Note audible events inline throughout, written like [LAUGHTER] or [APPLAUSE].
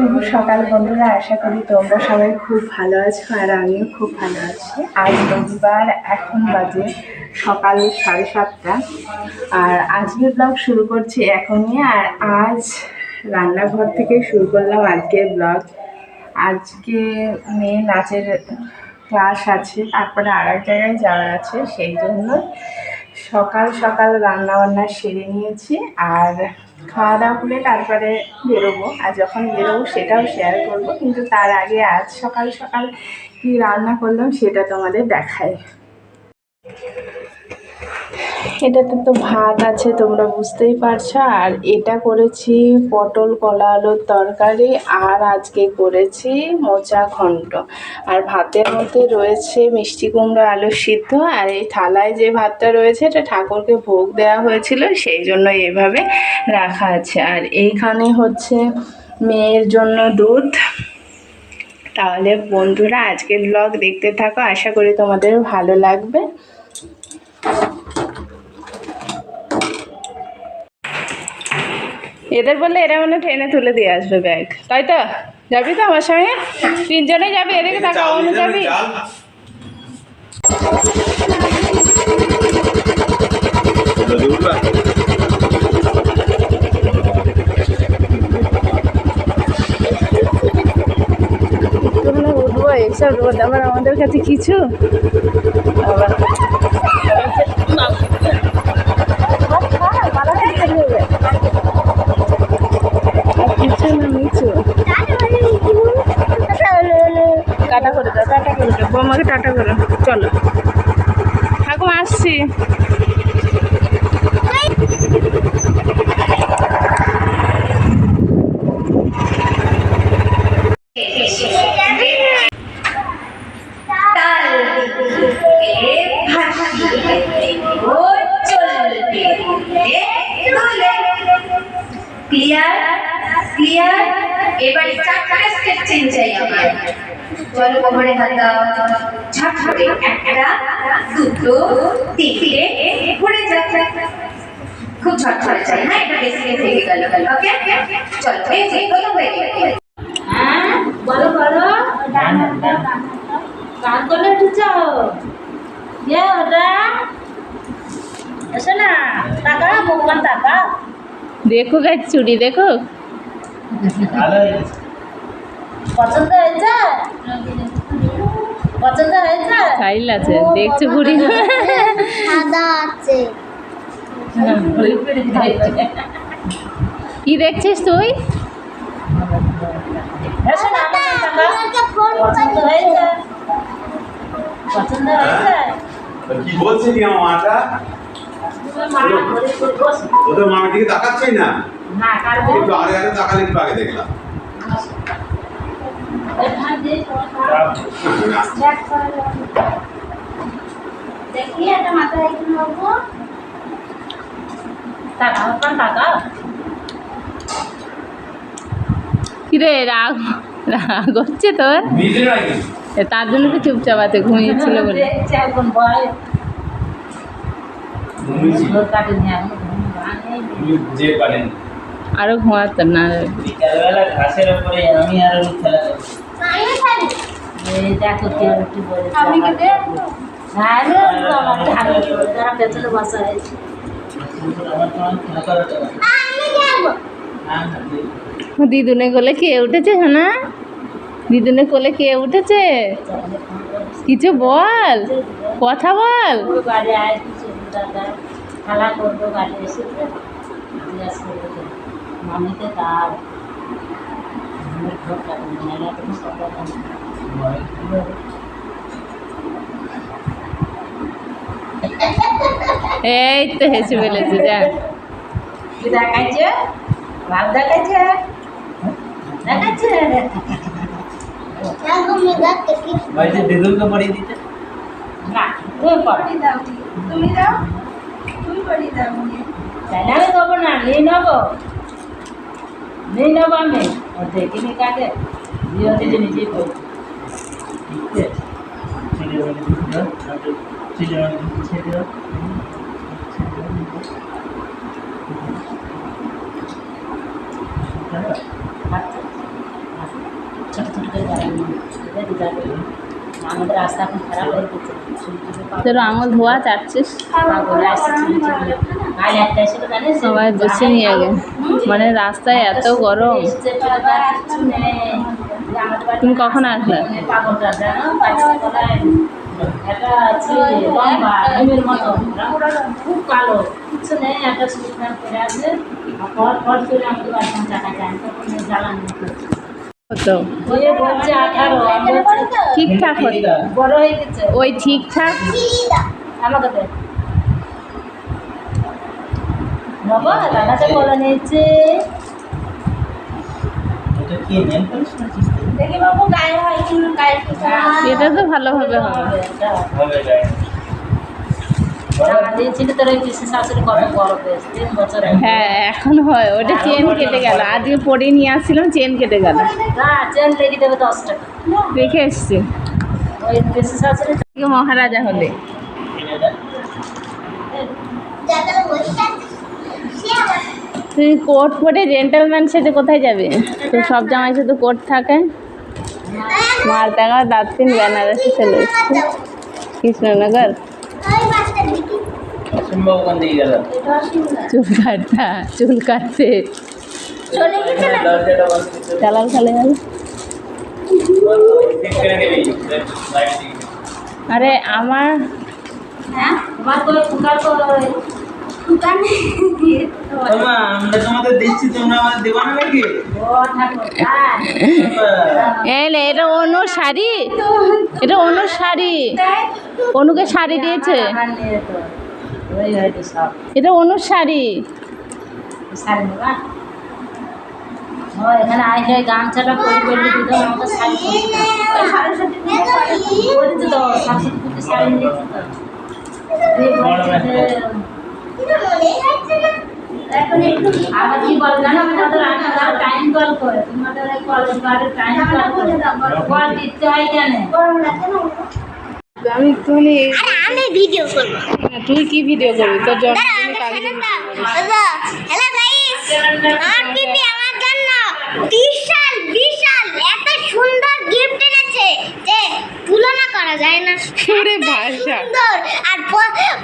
শুভ সকাল বন্ধুরা, আশা করি তোমরা সবাই খুব ভালো আছো আর আমিও খুব ভালো আছি। আজ রবিবার, এখন বাজে সকাল সাড়ে সাতটা। আর আজকের ব্লগ শুরু করছি এখনই, আর আজ রান্নাঘর থেকে শুরু করলাম আজকের ব্লগ। আজকে মেয়ে নাচের ক্লাস আছে, তারপরে আর এক জায়গায় যাওয়ার আছে, সেই জন্য সকাল সকাল রান্না বান্না সেরে নিয়েছি আর খাওয়া দাওয়া করে তারপরে বেরোবো। আর যখন বেরোবো সেটাও শেয়ার করব। কিন্তু তার আগে আজ সকাল সকাল কি রান্না করলাম সেটা তোমাদের দেখাই। এটাতে তো ভাত আছে, তোমরা বুঝতেই পারছ। আর এটা করেছি পটল, কলা, আলুর তরকারি, আর আজকে করেছি মোচা ঘন্ট। আর ভাতের মধ্যে রয়েছে মিষ্টি কুমড়ো আলুর সিদ্ধ, আর এই থালায় যে ভাতটা রয়েছে, এটা ঠাকুরকে ভোগ দেওয়া হয়েছিল, সেই জন্য এভাবে রাখা আছে। আর এইখানে হচ্ছে মেয়ের জন্য দুধ। তাহলে বন্ধুরা, আজকের ব্লগ দেখতে থাকো, আশা করি তোমাদের ভালো লাগবে। এদের বললে এরা মানে ট্রেনে তুলে দিয়ে আসবে ব্যাগ তাই তো? যাবি তো আমার সঙ্গে? তিনজনে যাবি এদিকে টাকা অন্য যাবি। তোমরা উঠবো এইসব রোদ আবার আমাদের কাছে কিছু? আবার আর কিছু না নিচু টাটা করে দাও টাটা করে দাও। বৌমাকে টাটা করো। চলো। ঠাকুমা আসছি। ক্লিয়ার এবার চারটা স্টেপ চেঞ্জ চাই আমার। চলো কোমরে হাত দাও। করে একটা দুটো তিনটে ঘুরে যাচ্ছে খুব করে চাই হ্যাঁ? এটা বেসিকে থেকে গেল। ওকে? চলো এই যে প্রথম হয়ে গেল হ্যাঁ বলো বলো। গান করলে উঠেছ? ইয়ে ওটা? এসো না। টাকা ভগবান টাকা দেখো গাছ চুড়ি দেখো। পছন্দ হয়েছে? পছন্দ হয়েছে? আছে দেখছ বুড়ি। সাদা আছে। কি দেখছিস তুই? হয়েছে? কি বলছে কি আমার মাটা? ওদের মামার দিকে তাকাচ্ছেই না? একটু আগে আগে তাকালে একটু আগে দেখলাম। দেখি এটা মাথায় একটু নেব টাকা ওখান টাকা কিরে রাগ রাগ হচ্ছে তোর? তার জন্য তো চুপচাপ আছে ঘুমিয়েছিল বলে। যে পারেন। আরও ঘুমাতো না? হ্যাঁ দিদুনে কোলে কে উঠেছে না দিদুনে কোলে কে উঠেছে? কিছু বল কথা বল। বাড়ি আয় কিছু খেলা করব বাড়ি এসে। মামিতে তার। এই তো হেসে ফেলেছে যা। কি দেখাচ্ছে? ভাব দেখাচ্ছে? দেখাচ্ছে? দেখো মেঘা থেকে বাড়িতে দিদুনকে পড়িয়ে দিতে। না তুমি দাও তুমি পড়িয়ে দাও না আমি দেবো না নিয়ে নেব। নিয়ে নেব আমি ও দেখিনি কাকে দিয়ে নিজে নিজেই করব ঠিক আছে ছেলে আমাদের রাস্তা এখন খারাপ হয়ে তোর আঙুল ধোয়া চাচ্ছিস সবাই বসে নিয়ে গে মানে রাস্তায় এত গরম তুমি কখন আসলে? খুব কালো কিছু নেই একটা আছে পর পর করে আমাদের তখন জ্বালানি হতো। ঠিকঠাক হতো। ওই ঠিকঠাক। এটা তো ভালোভাবে হবে। হ্যাঁ এখন হয় ওটা চেন কেটে গেল। আজকে পরে নিয়ে আসছিলাম চেন কেটে গেল। টাকা। দেখে এসছি। মহারাজা হলে। তুই কোট পরে জেন্টেলম্যান সেজে কোথায় যাবে? তো সব জামাই শুধু কোট থাকে। মালটাকা দাঁতিন বেনারসি চলে এসছে কৃষ্ণনগর ওই মাস্টার দিকে অসম্ভব ওখান দিয়ে গেল চুল কাটতা। চুল কাটতে চালাল খালে গেল ঠিক করে নিবি লাইট দিয়ে আরে আমার হ্যাঁ হ্যাঁ। এটা অনুর শাড়ি। এটা অনুর শাড়ি। অনুকে শাড়ি দিয়েছে। এটা অনুর শাড়ি। শাড়ি নেবা? এখানে আইলে গামছাটা দিত আমাকে শাড়ি শাড়ি আবার কি বল জানো? টাইম কল করে। তোমাদের কলেজ বারে টাইম কল করে। কল দিতে হয় কেন? আমি একটুখানি আমি ভিডিও করব। তুই কি ভিডিও করবি? তোর জন্মদিনে হ্যালো গাইস আমার পিপি আমার জন্য বিশাল বিশাল এত সুন্দর গিফট এনেছে যে তুলনা করা যায় না। ওরে এত ভাষা। সুন্দর। আর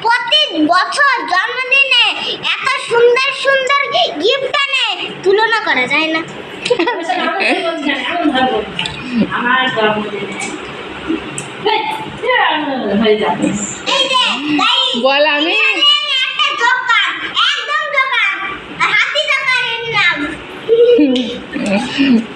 প্রতি বছর জন্মদিনে এত সুন্দর সুন্দর গিফট আনে তুলনা করা যায় না। আমার জন্মদিনে হয়ে যাবে বল আমি? একদম দোকান। হাতি দোকানের নাম। [LAUGHS]